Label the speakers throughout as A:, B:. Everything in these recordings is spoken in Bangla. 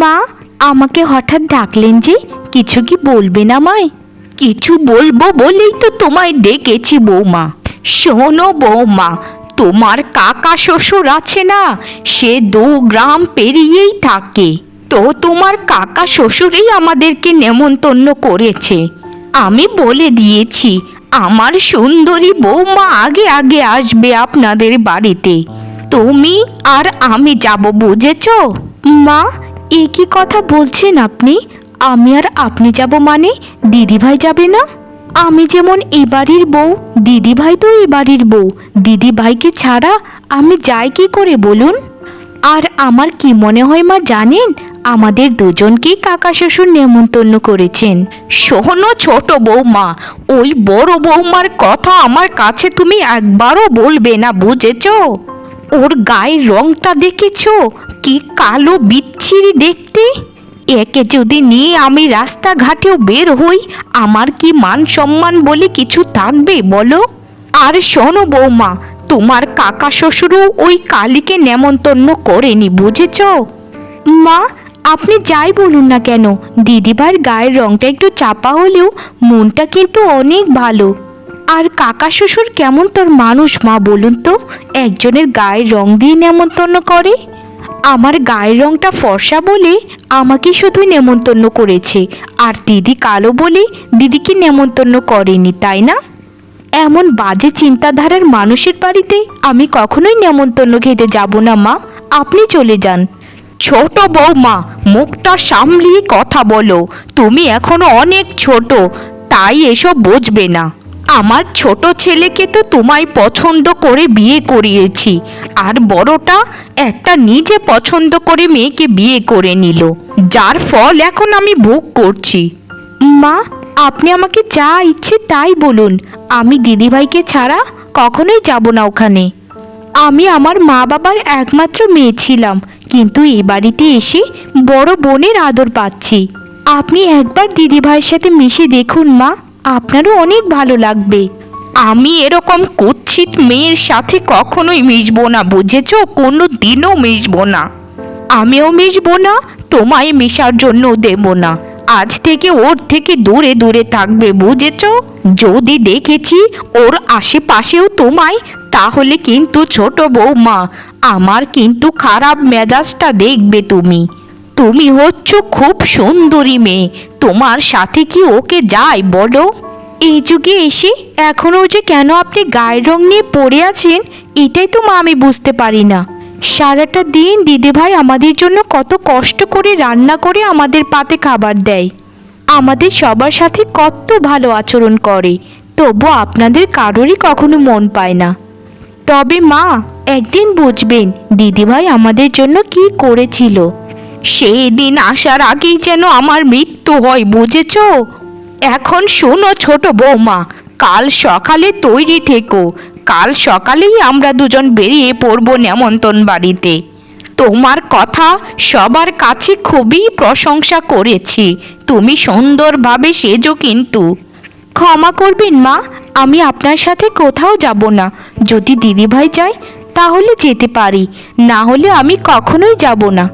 A: মা, আমাকে হঠাৎ ডাকলেন যে কিছু কি বলবেন আমায়? কিছু বলব বলেই তো তোমায় ডেকেছি বৌমা। শোনো বৌমা, তোমার কাকা শ্বশুর আছে না, সে দু গ্রাম পেরিয়েই থাকে। তো তোমার কাকা শ্বশুরই আমাদেরকে নেমন্তন্ন করেছে। আমি বলে দিয়েছি, আমার সুন্দরী বৌমা আগে আগে আসবে আপনাদের বাড়িতে। তুমি আর আমি যাব, বুঝেছ? মা এ কি কথা বলছেন আপনি? আমি আর আপনি যাব মানে? দিদিভাই যাবে না? আমি যেমন এ বাড়ির বউ, দিদিভাই তো এ বাড়ির বউ। দিদিভাইকে ছাড়া আমি যাই কি করে বলুন? আর আমার কি মনে হয় মা জানেন? আমাদের দুজনকেই কাকা শ্বশুর নেমন্তন্ন করেছেন। শোনো ছোট বৌমা, ওই বড় বৌমার কথা আমার কাছে তুমি একবারও বলবে না, বুঝেছ? ওর গায়ের রংটা দেখেছ? কি কালো বিচ্ছিরি দেখতে? একে যদি নিয়ে আমি রাস্তাঘাটেও বের হই, আমার কি মান সম্মান বলে কিছু থাকবে বলো? আর শোনো বৌমা, তোমার কাকা শ্বশুরও ওই কালীকে নেমন্তন্ন করেনি, বুঝেছ? মা, আপনি যাই বলুন না কেন, দিদিভার গায়ের রংটা একটু চাপা হলেও মনটা কিন্তু অনেক ভালো। আর কাকা শ্বশুর কেমন তোর মানুষ মা বলুন তো? একজনের গায়ের রং দিয়ে নেমন্তন্ন করে। আমার গায়ের রংটা ফর্সা বলে আমাকে শুধু নেমন্তন্ন করেছে। আর দিদি কালো বলে দিদিকে নেমন্তন্ন করেনি, তাই না? এমন বাজে চিন্তাধারার মানুষের বাড়িতে আমি কখনোই নেমন্তন্ন খেতে যাব না, মা। আপনি চলে যান। ছোট বৌমা, মুখটা সামলিয়ে কথা বলো। তুমি এখনও অনেক ছোট, তাই এসব বুঝবে না। আমার ছোট ছেলেকে তো তোমায় পছন্দ করে বিয়ে করিয়েছি। আর বড়টা একটা নিজে পছন্দ করে মেয়েকে বিয়ে করে নিল। যার ফল এখন আমি ভোগ করছি। মা, আপনি আমাকে যা ইচ্ছে তাই বলুন। আমি দিদিভাইকে ছাড়া কখনোই যাব না ওখানে। আমি আমার মা বাবার একমাত্র মেয়ে ছিলাম, কিন্তু এই বাড়িতে এসে বড় বোনের আদর পাচ্ছি। আপনি একবার দিদিভাইয়ের সাথে মিশে দেখুন মা। আপনারও অনেক ভালো লাগবে। আমি এরকম কুৎসিত মেয়ের সাথে কখনোই মিশবো না, বুঝেছ? কোনো দিনও মিশবো না। আমিও মিশবো না, তোমায় মেশার জন্য দেব না। আজ থেকে ওর থেকে দূরে দূরে থাকবে, বুঝেছ? যদি দেখেছি ওর আশেপাশেও তোমায়, তাহলে কিন্তু ছোট বৌমা, আমার কিন্তু খারাপ মেজাজটা দেখবে তুমি। তুমি হচ্ছ খুব সুন্দরী মেয়ে। তোমার সাথে কি ওকে যায় বলো? এই যুগে এসে এখনও যে কেন আপনি গায়ের রং নিয়ে পড়ে আছেন, এটাই তো মা আমি বুঝতে পারি না। সারাটা দিন দিদিভাই আমাদের জন্য কত কষ্ট করে রান্না করে আমাদের পাতে খাবার দেয়। আমাদের সবার সাথে কত ভালো আচরণ করে তবু আপনাদের কারোরই কখনো মন পায় না। তবে মা, একদিন বুঝবেন দিদিভাই আমাদের জন্য কি করেছিল। সেই দিন আসার আগেই যেন আমার মৃত্যু হয়, বুঝেছ? এখন শোনো ছোট বৌমা, কাল সকালে তৈরি থেকো। কাল সকালেই আমরা দুজন বেরিয়ে পড়ব নেমন্তন বাড়িতে। তোমার কথা সবার কাছে খুবই প্রশংসা করেছি। তুমি সুন্দরভাবে সেজো কিন্তু। ক্ষমা করবেন মা, আমি আপনার সাথে কোথাও যাব না। যদি দিদিভাই যায়, তাহলে যেতে পারি। না হলে আমি কখনোই যাব না।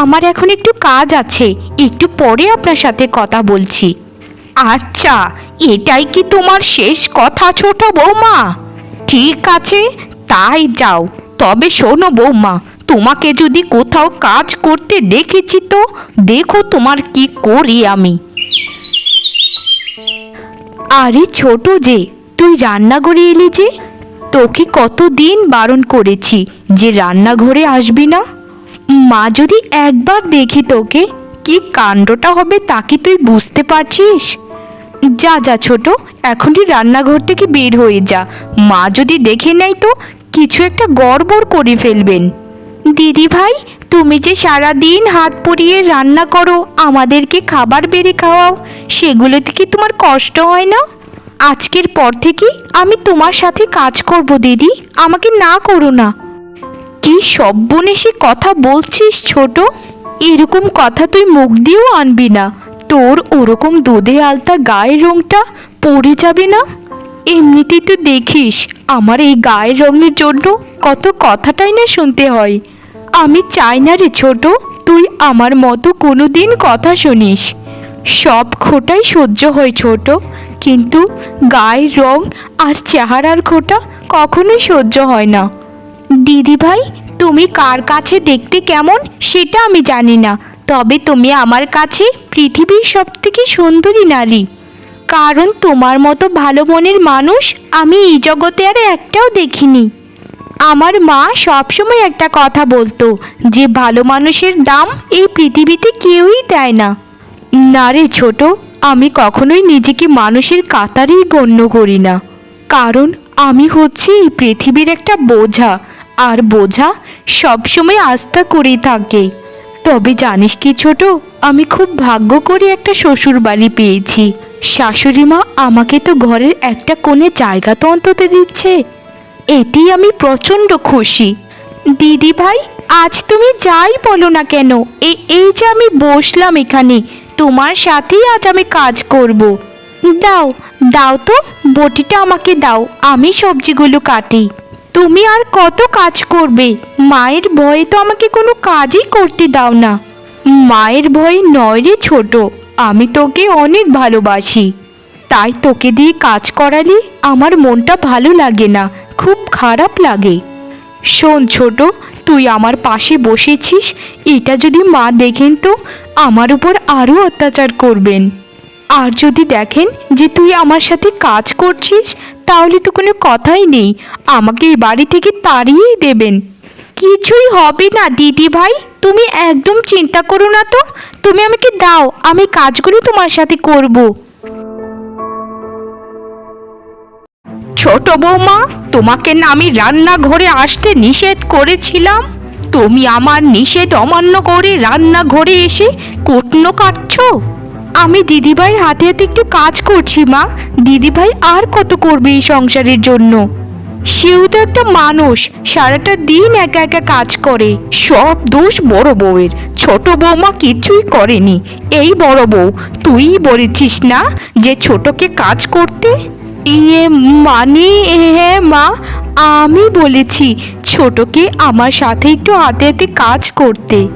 A: আমার এখন একটু কাজ আছে। একটু পরে আপনার সাথে কথা বলছি। আচ্ছা এটাই কি তোমার শেষ কথা ছোট বৌমা? ঠিক আছে, তাই যাও। তবে শোনো বৌমা, তোমাকে যদি কোথাও কাজ করতে দেখেছি তো, দেখো তোমার কি করি আমি। আরে ছোট যে, তুই রান্নাঘরে এলি যে? তোকে কতদিন বারণ করেছি যে রান্নাঘরে আসবি না? মা যদি একবার দেখি তোকে, কি কাণ্ডটা হবে তা কি তুই বুঝতে পারছিস? যা যা ছোট, এখনই রান্নাঘর থেকে বের হয়ে যা। মা যদি দেখে নেয় তো, কিছু একটা গড়বড় করে ফেলবেন। দিদি ভাই, তুমি যে সারা দিন হাত পরিয়ে রান্না করো, আমাদেরকে খাবার বেড়ে খাওয়াও সেগুলোতে কি তোমার কষ্ট হয় না? আজকের পর থেকে আমি তোমার সাথে কাজ করব, দিদি। আমাকে না করো না। কি সব্বনেশে কথা বলছিস ছোট? এরকম কথা তুই মুখ দিয়েও আনবি না। তোর ওরকম দুধে আলতা গায়ের রংটা পড়ে যাবে না? এমনিতেই তো দেখিস, আমার এই গায়ের রঙের জন্য কত কথাটাই না শুনতে হয়। আমি চাই না রে ছোট, তুই আমার মতো কোনো দিন কথা শুনিস। সব খোটাই সহ্য হয় ছোট, কিন্তু গায়ের রং আর চেহারার খোটা কখনোই সহ্য হয় না। দিদি ভাই তুমি কার কাছে দেখতে কেমন সেটা আমি জানি না। তবে তুমি আমার কাছে পৃথিবীর সব থেকে সুন্দরী নারী। কারণ তোমার মতো ভালো মনের মানুষ আমি এই জগতে আর একটাও দেখিনি। আমার মা সবসময় একটা কথা বলতো যে, ভালো মানুষের দাম এই পৃথিবীতে কেউই দেয় না। না রে ছোট, আমি কখনোই নিজেকে মানুষের কাতারেই গণ্য করি না। কারণ আমি হচ্ছি এই পৃথিবীর একটা বোঝা আর বোঝা সবসময় আস্থা করেই থাকে। তবে জানিস কি ছোট, আমি খুব ভাগ্য করে একটা শ্বশুর বাড়ি পেয়েছি। শাশুড়ি মা আমাকে তো ঘরের একটা কোণে জায়গা তো অন্তত দিচ্ছে। এতেই আমি প্রচণ্ড খুশি। দিদি ভাই, আজ তুমি যাই বলো না কেন? এই এই যে আমি বসলাম এখানে, তোমার সাথেই আজ আমি কাজ করব। দাও দাও তো, বটিটা আমাকে দাও, আমি সবজিগুলো কাটি। তুমি আর কত কাজ করবে? মায়ের ভয়ে তো আমাকে কোনো কাজই করতে দাও না। মায়ের ভয়ে নয় রে ছোট, আমি তোকে অনেক ভালোবাসি। তাই তোকে দিয়ে কাজ করালে আমার মনটা ভালো লাগে না, খুব খারাপ লাগে। শোন ছোট, তুই আমার পাশে বসেছিস, এটা যদি মা দেখেন তো আমার উপর আরও অত্যাচার করবেন। আর যদি দেখেন যে তুই আমার সাথে কাজ করছিস, তাহলে তো কোনো কথাই নেই। আমাকে এই বাড়ি থেকে তাড়িয়েই দেবেন। কিছুই হবে না, দিদি ভাই। তুমি একদম চিন্তা করো না তো। তুমি আমাকে দাও, আমি কাজগুলো তোমার সাথে করব। ছোট বৌমা, তোমাকে না আমি রান্নাঘরে আসতে নিষেধ করেছিলাম। তুমি আমার নিষেধ অমান্য করে রান্নাঘরে এসে কুটনো কাটছো? আমি দিদিভাইয়ের হাতে হাতে একটু কাজ করছি, মা। দিদিভাই আর কত করবে এই সংসারের জন্য? সেও তো একটা মানুষ, সারাটা দিন একা একা কাজ করে। সব দোষ বড় বউয়ের। ছোট বৌমা কিছুই করেনি। এই বড় বউ, তুই বলেছিস না যে ছোটকে কাজ করতে? ইয়ে মানে হ্যাঁ মা, আমি বলেছি ছোটকে আমার সাথে একটু হাতে হাতে কাজ করতে।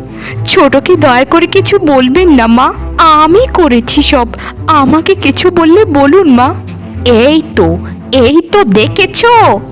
A: ছোটকে দয়া করে কিছু বলবেন না, মা। আমি করেছি সব। আমাকে কিছু বললে বলুন, মা। এই তো এই তো দেখেছ?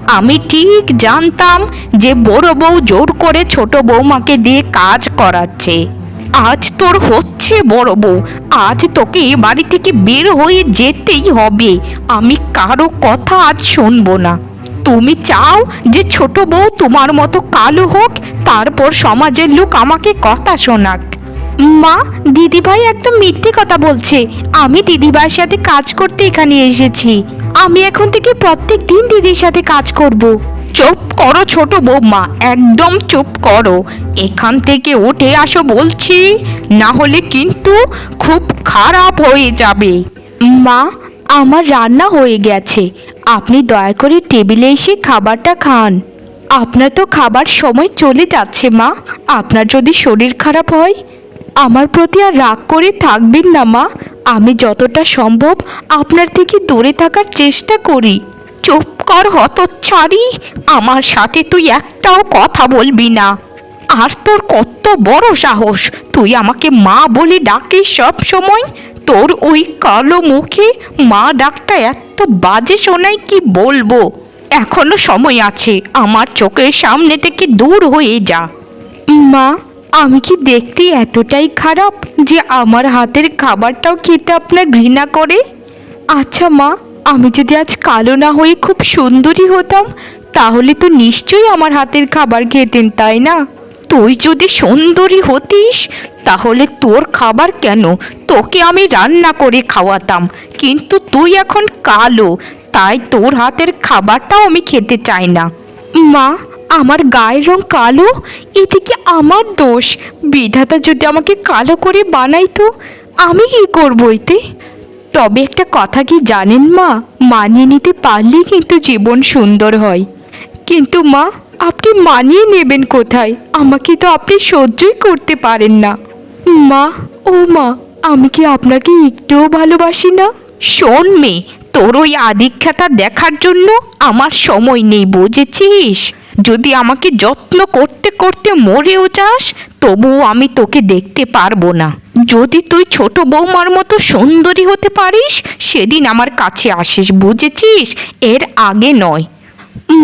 A: আমি ঠিক জানতাম যে বড় বউ জোর করে ছোট বৌমাকে দিয়ে কাজ করাচ্ছে। আজ তোর হচ্ছে বড় বউ। আজ তোকে বাড়ি থেকে বের হয়ে যেতেই হবে। আমি কারও কথা আজ শুনব না। তুমি চাও যে ছোট বউ তোমার মতো কালো হোক, তারপর সমাজের লোক আমাকে কথা শোনাক। মা, দিদিভাই একদম মিথ্যে কথা বলছে। আমি দিদিভাইয়ের সাথে কাজ করতে এখানে এসেছি। আমি এখন থেকে প্রত্যেক দিন দিদির সাথে কাজ করব। চুপ করো ছোট বৌমা একদম চুপ করো। এখান থেকে উঠে আসো বলছি, না হলে কিন্তু খুব খারাপ হয়ে যাবে। মা, আমার রান্না হয়ে গেছে। আপনি দয়া করে টেবিলে এসে খাবারটা খান। আপনার তো খাবার সময় চলে যাচ্ছে, মা। আপনার যদি শরীর খারাপ হয়, আমার প্রতি আর রাগ করে থাকবেন না, মা। আমি যতটা সম্ভব আপনার থেকে দূরে থাকার চেষ্টা করি। চুপ কর, হতচ্ছাড়ি। আমার সাথে তুই একটাও কথা বলবি না। আর তোর কত বড় সাহস। তুই আমাকে মা বলে ডাকিস সব সময় তোর ওই কালো মুখে মা ডাকটা এত বাজে শোনায় কি বলব? এখনও সময় আছে, আমার চোখের সামনে থেকে দূর হয়ে যা। মা, আমি কি দেখতে এতটাই খারাপ যে আমার হাতের খাবারটাও খেতে আপনার ঘৃণা করে? আচ্ছা মা, আমি যদি আজ কালো না হয়ে খুব সুন্দরী হতাম, তাহলে তো নিশ্চয়ই আমার হাতের খাবার খেতেন, তাই না? তুই যদি সুন্দরী হতিস, তাহলে তোর খাবার কেন? তোকে আমি রান্না করে খাওয়াতাম। কিন্তু তুই এখন কালো, তাই তোর হাতের খাবারটাও আমি খেতে চাই না। মা, আমার গায়ের রং কালো? এতে কি আমার দোষ। বিধাতা যদি আমাকে কালো করে বানাইতো, আমি কি করব এতে? তবে একটা কথা কি জানেন মা? মানিয়ে নিতে পারলেই কিন্তু জীবন সুন্দর হয়। কিন্তু মা আপনি মানিয়ে নেবেন কোথায়? আমাকে তো আপনি সহ্যই করতে পারেন না। মা, ও মা, আমি কি আপনাকে একটুও ভালোবাসি না? শোন মেয়ে, তোর ওই আদিক্ষাতা দেখার জন্য আমার সময় নেই, বুঝেছিস? যদি আমাকে যত্ন করতে করতে মরেও যাস, তবুও আমি তোকে দেখতে পারব না। যদি তুই ছোট বৌমার মতো সুন্দরী হতে পারিস, সেদিন আমার কাছে আসিস, বুঝেছিস? এর আগে নয়।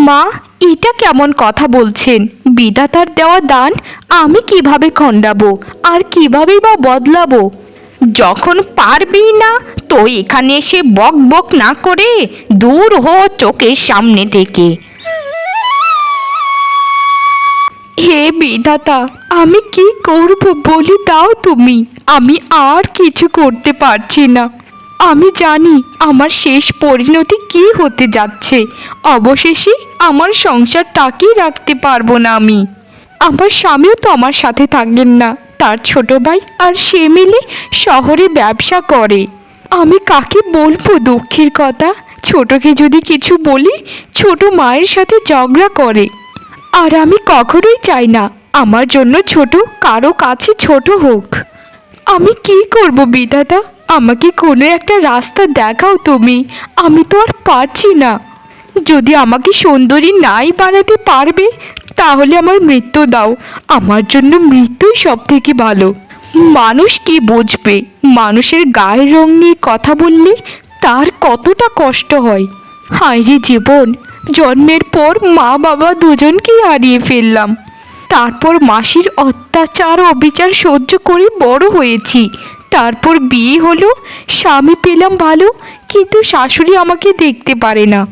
A: মা, এটা কেমন কথা বলছেন? বিধাতার দেওয়া দান আমি কীভাবে খণ্ডাবো? আর কীভাবে বা বদলাবো? যখন পারবি না, তো এখানে এসে বক বক না করে দূর হো চোখের সামনে থেকে। হে বিধাতা, আমি কি করব বলি দাও তুমি। আমি আর কিছু করতে পারছি না। আমি জানি আমার শেষ পরিণতি কি হতে যাচ্ছে। অবশেষে আমার সংসারটাকেই রাখতে পারব না আমি। আমার স্বামীও তো আমার সাথে থাকলেন না। তার ছোট ভাই আর সে মিলে শহরে ব্যবসা করে। আমি কাকে বলব দুঃখের কথা? ছোটকে যদি কিছু বলি, ছোট মায়ের সাথে ঝগড়া করে। আর আমি কখনোই চাই না আমার জন্য ছোট কারও কাছে ছোট হোক। আমি কি করব বিধাতা? আমাকে কোনো একটা রাস্তা দেখাও তুমি, আমি তো আর পারছি না। যদি আমাকে সুন্দরী নাই বানাতে পারবে, তাহলে আমার মৃত্যু দাও, আমার জন্য মৃত্যুই সব থেকে ভালো। মানুষ কি বুঝবে? মানুষের গায়ের রং নিয়ে কথা বললে তার কতটা কষ্ট হয়? হায় জীবন, জন্মের পর মা বাবা দুজনকেই হারিয়ে ফেললাম। তারপর মাসির অত্যাচার অবিচার সহ্য করে বড় হয়েছি। তারপর বিয়ে হলো, স্বামী পেলাম ভালো, কিন্তু শাশুড়ি আমাকে দেখতে পারে না।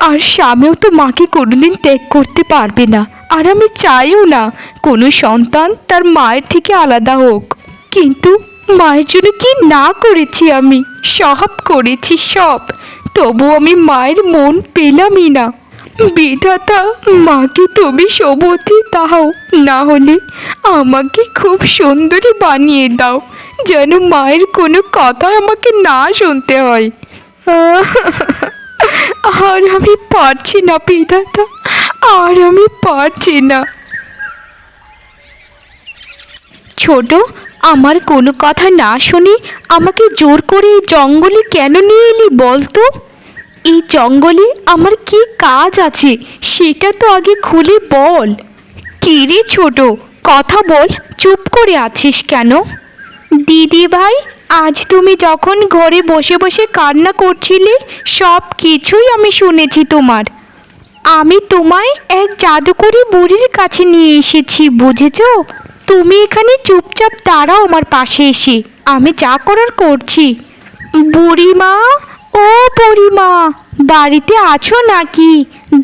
A: আর স্বামীও তো মাকে কোনোদিন ত্যাগ করতে পারবে না। আর আমি চাইও না কোনো সন্তান তার মায়ের থেকে আলাদা হোক। কিন্তু মায়ের জন্য কি না করেছি আমি? সব করেছি সব। তবু আমি মায়ের মন পেলামই না। বিধাতা, মাকে তুমি সবতি দাও, না হলে আমাকে খুব সুন্দরী বানিয়ে দাও। যেন মায়ের কোনো কথা আমাকে না শুনতে হয়। আর আমি পারছি না, বিধাতা, আর আমি পারছি না। ছোট, আমার কোনো কথা না শুনে আমাকে জোর করে এই জঙ্গলে কেন নিয়ে এলি বল তো এই জঙ্গলে আমার কি কাজ আছে সেটা তো আগে খুলে বল। কি রে ছোট, কথা বল, চুপ করে আছিস কেন? দিদি ভাই আজ তুমি যখন ঘরে বসে বসে কান্না করছিলে, সব কিছুই আমি শুনেছি তোমার। আমি তোমায় এক জাদুকরি বুড়ির কাছে নিয়ে এসেছি, বুঝেছ? তুমি এখানে চুপচাপ দাঁড়াও আমার পাশে এসে, আমি যা করার করছি। বুড়িমা, ও বুড়িমা, বাড়িতে আছো নাকি?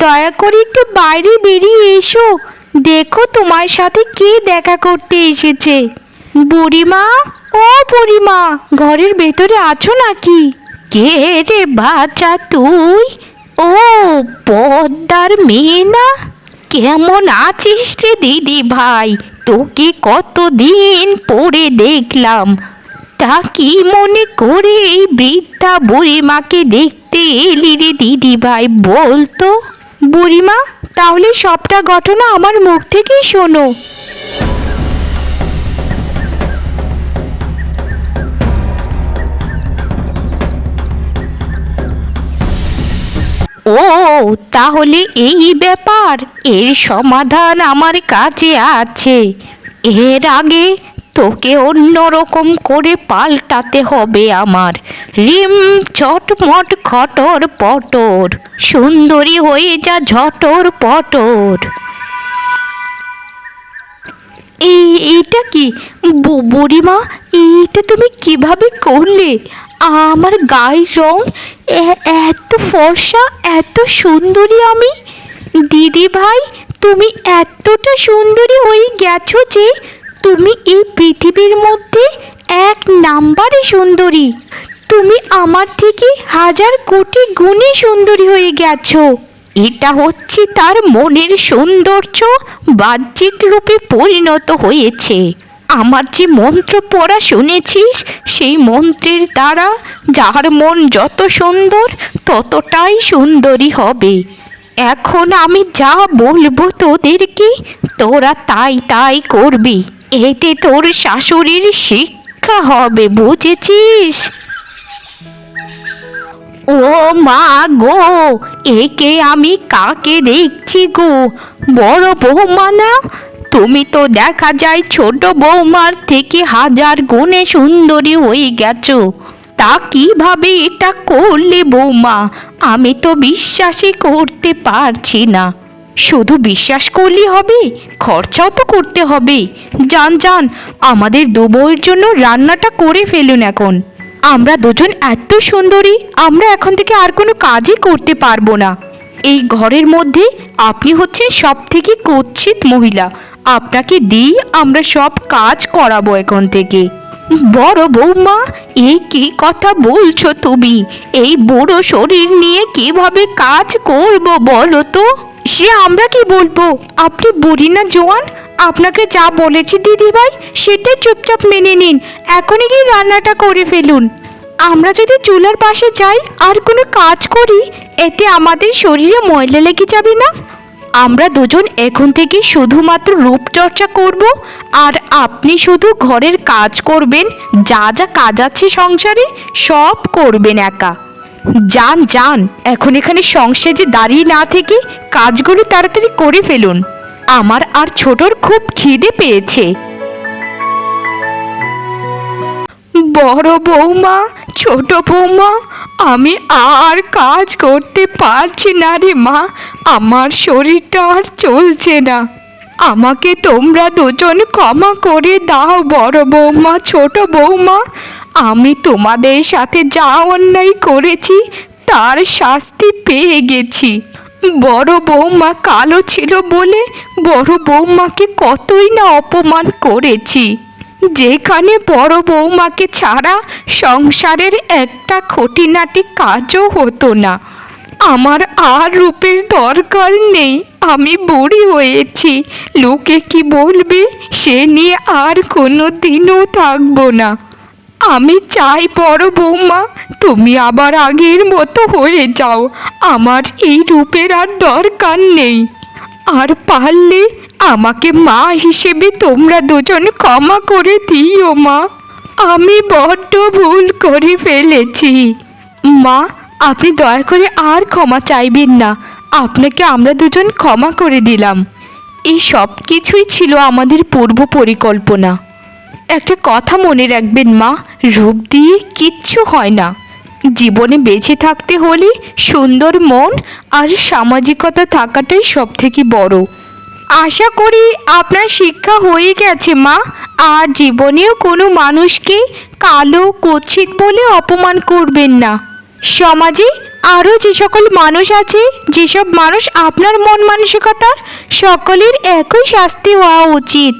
A: দয়া করে একটু বাইরে বেরিয়ে এসো। দেখো তোমার সাথে কে দেখা করতে এসেছে। বুড়িমা ও বুড়িমা ঘরের ভেতরে আছো নাকি? কে রে বাচ্চা তুই? ও পদ্মার মেয়ে না? কেমন আছিস রে দিদি ভাই? তোকে কতদিন পরে দেখলাম। তা কি মনে করে এই বৃদ্ধা বুড়িমাকে দেখতে এলি রে দিদি ভাই বলতো? বুড়িমা তাহলে সবটা ঘটনা আমার মুখ থেকেই শোনো। ও, তাহলে এই ব্যাপার, এর সমাধান আমার কাছে আছে। এর আগে তোকে অন্যরকম করে পাল্টাতে হবে আমার। রিম, চটমট খটর পটর, সুন্দরী হয়ে যা ঝটর পটর। এই এইটা কি? বুড়িমা, এইটা তুমি কীভাবে করলে? আমার গায়ের রং এত ফর্সা, এত সুন্দরী আমি। দিদি ভাই, তুমি এতটা সুন্দরী হয়ে গেছো যে তুমি এই পৃথিবীর মধ্যে এক নাম্বারে সুন্দরী। তুমি আমার থেকে হাজার কোটি গুণে সুন্দরী হয়ে গেছো। এটা হচ্ছে তার মনের সৌন্দর্য বাহ্যিক রূপে পরিণত হয়েছে। আমার যে মন্ত্র পড়া শুনেছিস, সেই মন্ত্রের দ্বারা যার মন যত সুন্দর, ততটাই সুন্দরী হবে। এখন আমি যা বলব তোদেরকে, তোরা তাই তাই করবি। এতে তোর শাশুড়ির শিক্ষা হবে, বুঝেছিস? ও মা গো, একে আমি কাকে দেখছি গো? বড় বৌমা না তুমি তো দেখা যায় ছোট বৌমার থেকে হাজার গুণে সুন্দরী হয়ে গেছো। তা কীভাবে এটা করলে বৌমা? আমি তো বিশ্বাসই করতে পারছি না। শুধু বিশ্বাস করলেই হবে, খরচাও তো করতে হবে। যান যান, আমাদের দু বউয়ের জন্য রান্নাটা করে ফেলুন এখন। আমরা দুজন এত সুন্দরী, আমরা এখন থেকে আর কোনো কাজই করতে পারব না। এই ঘরের মধ্যে আপনি হচ্ছেন সব থেকে কুৎসিত মহিলা। আপনাকে দিই, আমরা সব কাজ করাবো এখন থেকে। বড় বৌমা এই কি কথা বলছো তুমি? এই বুড়ো শরীর নিয়ে কীভাবে কাজ করব বলো তো? সে আমরা কি বলব? আপনি বুড়ি না, জোয়ান? আপনাকে যা বলেছি দিদিভাই, সেটাই চুপচাপ মেনে নিন। এখনই গিয়ে রান্নাটা করে ফেলুন। আমরা যদি চুলার পাশে যাই, আর কোনো কাজ করি, এতে আমাদের শরীরে ময়লা লেগে যাবে না? আমরা দুজন এখন থেকে শুধুমাত্র রূপচর্চা করব আর আপনি শুধু ঘরের কাজ করবেন, যা যা কাজ আছে সংসারে, সব করবেন একা। যান যান, এখন এখানে সংসারে দাঁড়িয়ে না থেকে কাজগুলো তাড়াতাড়ি করে ফেলুন। আমার আর ছোটর খুব খিদে পেয়েছে। বড় বৌমা, ছোট বৌমা, আমি আর কাজ করতে পারছি না রে মা। আমার শরীরটা আর চলছে না। আমাকে তোমরা দুজন ক্ষমা করে দাও বড় বৌমা, ছোট বৌমা। আমি তোমাদের সাথে যা অন্যায় করেছি, তার শাস্তি পেয়ে গেছি। বড় বৌমা কালো ছিল বলে বড় বৌমাকে কতই না অপমান করেছি। যেখানে বড় বৌমাকে ছাড়া সংসারের একটা খুঁটিনাটি কাজও হতো না। আমার আর রূপের দরকার নেই, আমি বুড়ি হয়েছি। লোকে কি বলবে? সে নিয়ে আর কোনো দিনও থাকব না। আমি চাই বড় বৌমা তুমি আবার আগের মতো হয়ে যাও। আমার এই রূপের আর দরকার নেই। আর পারলে আমাকে মা হিসেবে তোমরা দুজন ক্ষমা করে দিও, মা। আমি বড্ড ভুল করে ফেলেছি। মা, আপনি দয়া করে আর ক্ষমা চাইবেন না। আপনাকে আমরা দুজন ক্ষমা করে দিলাম। এই সব কিছুই ছিল আমাদের পূর্ব পরিকল্পনা। একটা কথা মনে রাখবেন, মা, রূপ দিয়ে কিচ্ছু হয় না। জীবনে বেঁচে থাকতে হলে সুন্দর মন আর সামাজিকতা থাকাটাই সব থেকে বড়। আশা করি আপনার শিক্ষা হয়ে গেছে, মা। আর জীবনেও কোনো মানুষকে কালো, কুৎসিত বলে অপমান করবেন না। সমাজে আরও যে সকল মানুষ আছে, যেসব মানুষ আপনার মন মানসিকতার, সকলের একই শাস্তি হওয়া উচিত।